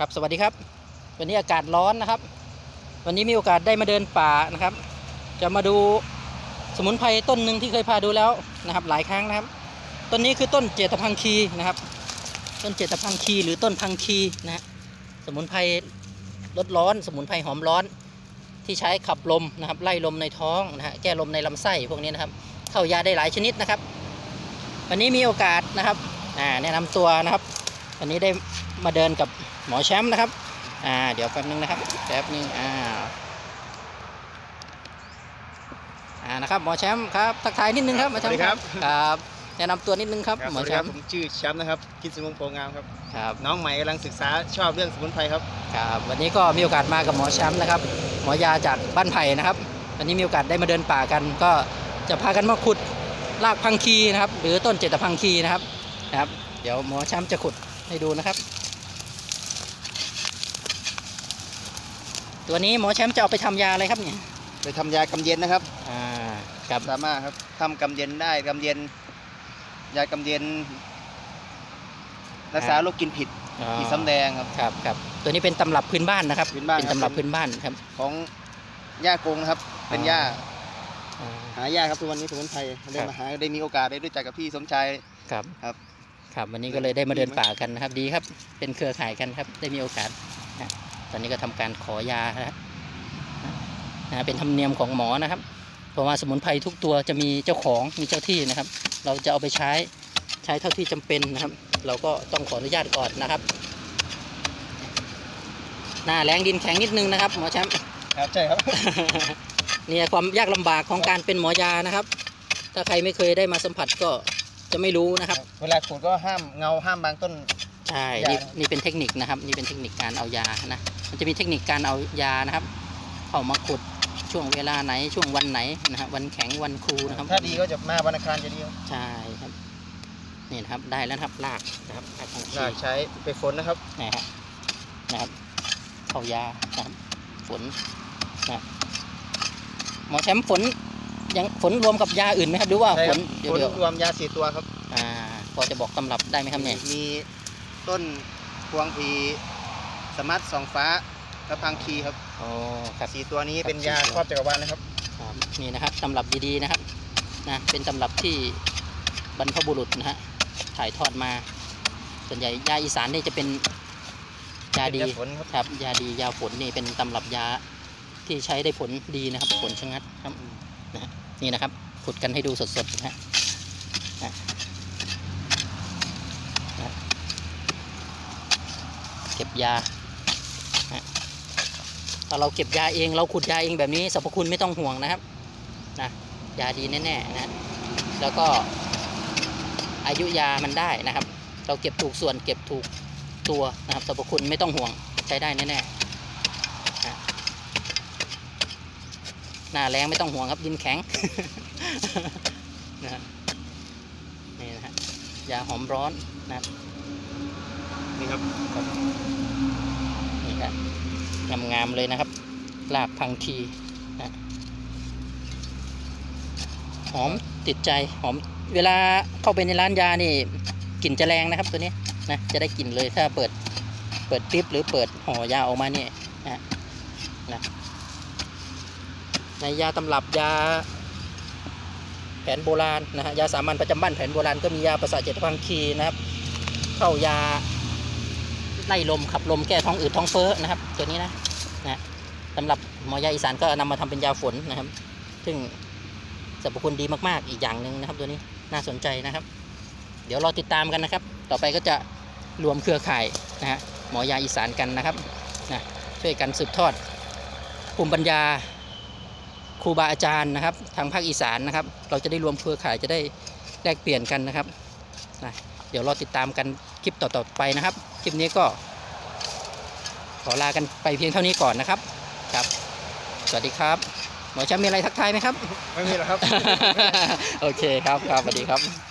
ครับสวัสดีครับ วันนี้อากาศร้อนนะครับ วันนี้มีโอกาสได้มาเดินป่านะครับ จะมาดูสมุนไพรต้นหนึ่งที่เคยพาดูแล้วนะครับ หลายครั้งนะครับ ต้นนี้คือต้นเจตพังคีนะครับ ต้นเจตพังคีหรือต้นพังคีนะฮะสมุนไพรลดร้อน สมุนไพรหอมร้อน ที่ใช้ขับลมนะครับ ไล่ลมในท้องนะฮะแก้ลมในลำไส้พวกนี้นะครับ เข้ายาได้หลายชนิดนะครับ วันนี้มีโอกาสนะครับแนะนำตัวนะครับ วันนี้ได้ มาเดินกับหมอแชมป์นะครับ อ่า เดี๋ยวแป๊บนึงนะครับ แป๊บนึง อ่า อ่า นะครับ หมอแชมป์ครับ ทักทายนิดนึงครับ หมอแชมป์สวัสดีครับ ครับ แนะนำตัวนิดนึงครับครับหมอสวัสแชดีครัมบป์ผมชื่อแชมป์นะครับกินสมุนโพงามครับ ครับ น้องใหม่กำลังศึกษาชอบเรื่องสมุนไพรครับ ครับ วันนี้ก็มีโอกาสมากับหมอแชมป์นะครับ หมอยาจากบ้านไผ่นะครับ วันนี้มีโอกาสได้มาเดินป่ากัน ก็จะพากันมาขุดรากพังคีนะครับ หรือต้นเจตพังคีนะครับ นะครับ เดี๋ยวหมอแชมป์จะขุดให้ดูนะครับ ตัวนี้หมอแชมป์จะเอาไปทำยาอะไรครับเนี่ยไปทำยากำเย็นนะครับอ่าครับสามารถครับทำกำเย็นได้กำเย็น ยากำเย็น รักษาโรคกินผิดอ๋อผิดซ้ำแดงครับครับครับตัวนี้เป็นตำรับพื้นบ้านนะครับพื้นบ้านเป็นครับตำรับพื้นบ้านครับ ของย่ากงนะครับ เป็นย่าอ่าหายากครับทุกวันนี้สมุนไพรได้ครับมาหาได้มีโอกาสได้รู้จักกับพี่สมชายครับครับ ครับวันนี้ก็เลยได้มาเดินดีไหมป่ากันนะครับ ดีครับ เป็นเครือข่ายกันครับ ได้มีโอกาสนะ ตอนนี้ก็ทำการขอยานะครับนะเป็นธรรมเนียมของหมอนะครับ เพราะว่าสมุนไพรทุกตัวจะมีเจ้าของมีเจ้าที่นะครับ เราจะเอาไปใช้ใช้เท่าที่จำเป็นนะครับ เราก็ต้องขออนุญาตก่อนนะครับ หน้าแรงดินแข็งนิดนึงนะครับ หมอแชมป์ครับใช่ครับเนี่ยความยากลำบากของการเป็นหมอยานะครับ ถ้าใครไม่เคยได้มาสัมผัสก็จะไม่รู้นะครับ เวลาขูดก็ห้ามเงาห้ามบางต้นใช่ยานี่นะครับนี่เป็นเทคนิคนะครับ นี่เป็นเทคนิคการเอายานะ มันจะมีเทคนิคการเอายานะครับ เข้ามาขุดช่วงเวลาไหนช่วงวันไหนนะฮะวันแข็งวันครูนะครับถ้าดีก็จะมาวันอังคารจะดีครับใช่ครับนี่นะครับได้แล้วนะครับลากนะครับลากของน่าชีใช้ไปฝนนะครับนะครับนะครับเข้ายานะครับฝนนะหมอแชมป์ฝนยังฝนรวมกับยาอื่นไหมครับหรือว่าใช่ฝครันบเดี๋ยฝวนเดี๋ยวรวมยาสี่ตัวครับ อ่าพอจะบอกตำรับได้ไหมครับเนี่ยมีต้นพวงพี สมัตสองฟ้าและพังคีครับอ๋อครับ สี่ตัวนี้ครับเป็นยาสี่ตัวครอบจักรวาลนะครับ ครับนี่นะครับตำรับดีๆนะครับนะเป็นตำรับที่บรรพบุรุษนะฮะถ่ายทอดมา ส่วนใหญ่ยาอีสานนี่จะเป็นยาดีเป็นยาฝนครับ ครับยาดียาฝนนี่เป็นตำรับยาที่ใช้ได้ผลดีนะครับ ผลชะงัดครับนะฮะนี่นะครับขุดกันให้ดูสดๆนะฮะนะนะเก็บยานะ ถ้าเราเก็บยาเองเราขุดยาเองแบบนี้สรรพคุณไม่ต้องห่วงนะครับนะยาดีแน่ๆนะฮะแล้วก็อายุยามันได้นะครับ เราเก็บถูกส่วนเก็บถูกตัวนะครับสรรพคุณไม่ต้องห่วงใช้ได้แน่ๆนะหน้าแรงไม่ต้องห่วงครับดินแข็งนะฮะนี่นะฮะยาหอมร้อนนะครับนี่ครับ งามๆเลยนะครับลากพังทีนะหอมติดใจหอมเวลาเข้าไปในร้านยานี่กลิ่นจะแรงนะครับตัวนี้นะจะได้กลิ่นเลยถ้าเปิดเปิดปิ๊บหรือเปิดห่อยาออกมาเนี่ยนะนะในยาตำรับยาแผนโบราณนะฮะยาสามัญประจำบ้านแผนโบราณก็มียาประสาทเจตพังคีนะครับ เข้ายา ไล่ลมขับลมแก้ท้องอืดท้องเฟ้อนะครับ ตัวนี้นะนะสำหรับหมอยาอีสานก็นำมาทำเป็นยาฝนนะครับ ซึ่งสรรพคุณดีมากๆ อีกอย่างหนึ่งนะครับ ตัวนี้น่าสนใจนะครับ เดี๋ยวรอติดตามกันนะครับ ต่อไปก็จะรวมเครือข่ายนะฮะหมอยาอีสานกันนะครับนะช่วยกันสืบทอดภูมิปัญญาครูบาอาจารย์นะครับ ทางภาคอีสานนะครับ เราจะได้รวมเครือข่ายจะได้แลกเปลี่ยนกันนะครับนะเดี๋ยวรอติดตามกันคลิปต่อๆไปนะครับ ลิปนี้ก็ ขอลากันไปเพียงเท่านี้ก่อนนะครับ ครับ สวัสดีครับหมอแชมป์มีอะไรทักทายไหมครับ ไม่มีหรอกครับ โอเคครับครับสวัสดีครับ